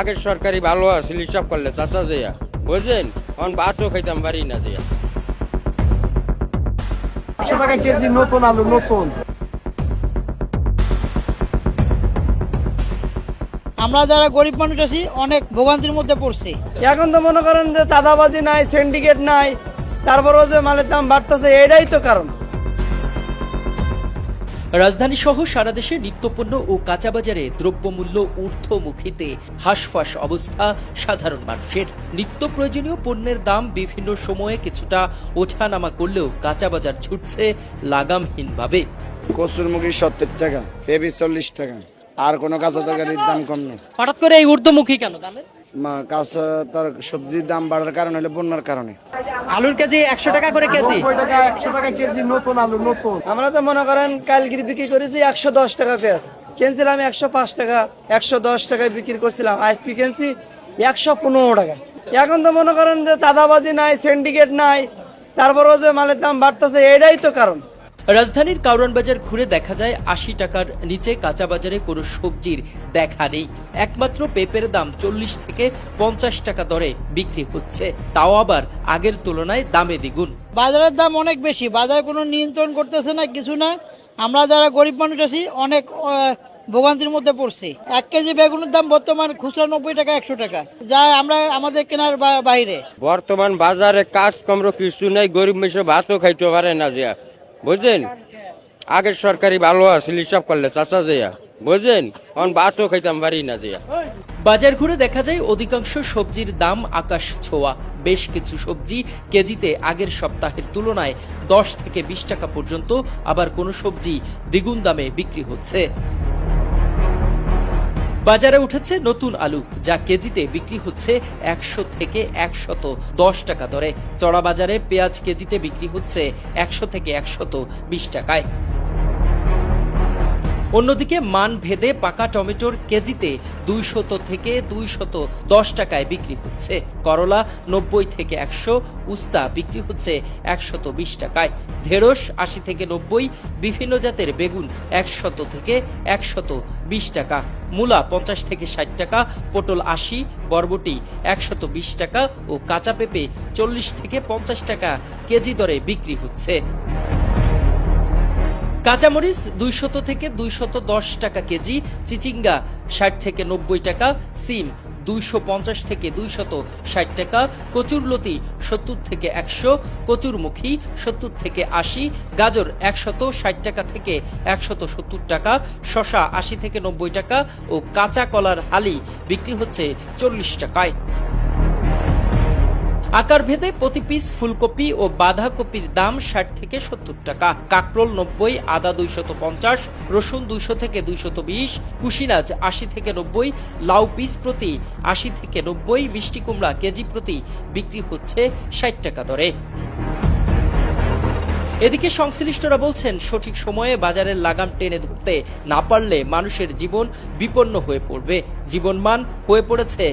আগের সরকারি ভালো আছিল হিসাব করলে চাচা দেয়া বুঝলেন এখন ভাতও খাইতাম পারি না দেয়া একশো টাকা কেজি নতুন আলু নতুন? আমরা যারা গরিব মানুষ আছি অনেক ভোগান্তির মধ্যে পড়ছি। এখন তো মনে করেন যে চাঁদাবাজি নাই সিন্ডিকেট নাই তারপরেও যে মালের দাম বাড়তেছে এটাই তো কারণ। রাজধানী সহ সারা দেশে নিত্যপণ্য ও কাঁচা বাজারে দ্রব্যমূল্য ঊর্ধ্বমুখীতে হাঁসফাঁস অবস্থা সাধারণ মানুষের। নিত্য প্রয়োজনীয় পণ্যের দাম বিভিন্ন সময়ে কিছুটা ওঠানামা করলেও কাঁচা বাজার ছুটছে লাগামহীনভাবে। কচুরমুখী সত্তর টাকা পেঁপি চল্লিশ টাকা আর কোনো কাঁচা তরকারির দাম কম নেই। হঠাৎ করে এই ঊর্ধ্বমুখী কেন? দামের? কাঁচা তার সবজির দাম বাড়ার কারণে হলো বন্যার কারণে। আলুর কেজি একশো টাকা করে কেজি। টাকা একশো টাকা কেজি নতুন আলু নতুন। আমরা তো মনে করেন কালগির বিক্রি করেছি একশো দশ টাকা পেঁয়াজ। কিনছিলাম একশো পাঁচ টাকা একশো দশ টাকায় বিক্রি করছিলাম। আজকে কিনছি? একশো পনেরো টাকা। এখন তো মনে করেন যে চাঁদাবাজি নাই সিন্ডিকেট নাই তারপরেও যে মালের দাম বাড়তেছে এটাই তো কারণ। রাজধানীর কাউরান বাজার ঘুরে দেখা যায় আশি টাকার নিচে কাঁচা বাজারে কোনো সবজির দেখা নেই। একমাত্র পেঁপের দাম চল্লিশ থেকে পঞ্চাশ টাকা দরে বিক্রি হচ্ছে। তাও আবার আগের তুলনায় দামে দ্বিগুণ। বাজারের দাম অনেক বেশি বাজার কোনো নিয়ন্ত্রণ করতেছে না কিছু না। আমরা যারা গরিব মানুষ আছি অনেক ভোগান্তির মধ্যে পড়ছি। এক কেজি বেগুনের দাম বর্তমান খুচরা নব্বই টাকা একশো টাকা। যা আমরা আমাদের কেনার বা- বাইরে। বর্তমান বাজারে কাজ কমরো কিছু নাই গরিব মেশে ভাতও খাইতে পারে না দেয়া বুঝলেন? আগের সরকারি ভালো আছিল হিসাব করলে চাচা দেয়া বুঝলেন? এখন ভাতও খাইতাম, পারি না দেয়া বাজার ঘুরে দেখা যায় অধিকাংশ সবজির দাম আকাশ ছোঁয়া। বেশ কিছু সবজি কেজিতে আগের সপ্তাহের তুলনায় দশ থেকে বিশ টাকা পর্যন্ত, আবার কোনো সবজি দ্বিগুণ দামে বিক্রি হচ্ছে। বাজারে উঠেছে নতুন আলু, যা কেজিতে বিক্রি হচ্ছে একশো থেকে একশত দশ টাকা দরে। চড়া বাজারে পেঁয়াজ কেজিতে বিক্রি হচ্ছে একশো থেকে একশত বিশ টাকায়। অন্যদিকে মান ভেদে পাকা টমেটোর কেজিতে দুইশত থেকে দুইশত দশ টাকায় বিক্রি হচ্ছে। করলা নব্বই থেকে একশো, উস্তা বিক্রি হচ্ছে একশত বিশ টাকায়। ঢেঁড়স আশি থেকে নব্বই, বিভিন্ন জাতের বেগুন একশত থেকে একশত বিশ টাকা, মূলা পঞ্চাশ থেকে ষাট টাকা, পটল আশি, বরবটি একশত বিশ টাকা ও কাঁচা পেঁপে চল্লিশ থেকে পঞ্চাশ টাকা কেজি দরে বিক্রি হচ্ছে। কাঁচামরিচ দুইশত থেকে দুইশত দশ টাকা কেজি, চিচিঙ্গা ষাট থেকে নব্বই টাকা, সিম দুইশো পঞ্চাশ থেকে দুইশত ষাট টাকা, কচুরলতি সত্তর থেকে একশো, কচুরমুখী সত্তর থেকে আশি, গাজর একশত ষাট টাকা থেকে একশত সত্তর টাকা শশা আশি থেকে নব্বই টাকা ও কাঁচা কলার হালি বিক্রি হচ্ছে চল্লিশ টাকায়। আকার ভেদে প্রতি পিস ফুলকপি ও বাঁধাকপির দাম ষাট থেকে সত্তর টাকা। কাকরোল নব্বই, আদা দুইশত পঞ্চাশ, রসুন দুইশো থেকে দুইশত বিশ, কুশিনাজ আশি থেকে নব্বই, লাউ পিস প্রতি আশি থেকে নব্বই, মিষ্টি কুমড়া কেজি প্রতি বিক্রি হচ্ছে ষাট টাকা দরে। এদিকে সংশ্লিষ্টরা বলছেন, সঠিক সময়ে বাজারের লাগাম টেনে ধরতে না পারলে মানুষের জীবন বিপন্ন হয়ে পড়বে। জীবনমান হয়ে পড়েছে